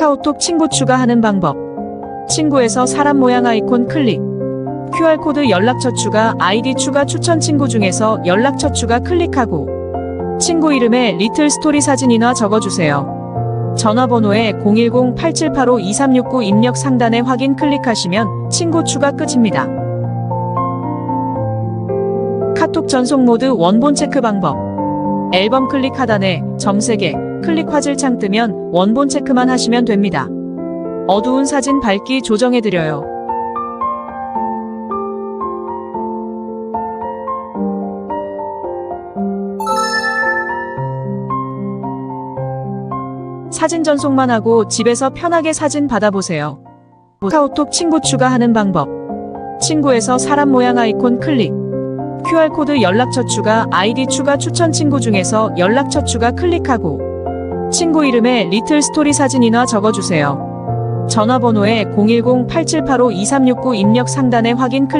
카카오톡 친구 추가하는 방법. 친구에서 사람 모양 아이콘 클릭. QR코드 연락처 추가, 아이디 추가 추천 친구 중에서 연락처 추가 클릭하고 친구 이름에 리틀 스토리 사진이나 적어주세요. 전화번호에 010-8785-2369 입력 상단에 확인 클릭하시면 친구 추가 끝입니다. 카톡 전송 모드 원본 체크 방법. 앨범 클릭 하단에 점 3개 클릭 화질 창 뜨면 원본 체크만 하시면 됩니다. 어두운 사진 밝기 조정해드려요. 사진 전송만 하고 집에서 편하게 사진 받아보세요. 카카오톡 친구 추가하는 방법. 친구에서 사람 모양 아이콘 클릭. QR코드 연락처 추가, 아이디 추가 추천 친구 중에서 연락처 추가 클릭하고 친구 이름에 리틀 스토리 사진이나 적어주세요. 전화번호에 010-8785-2369 입력 상단에 확인 클릭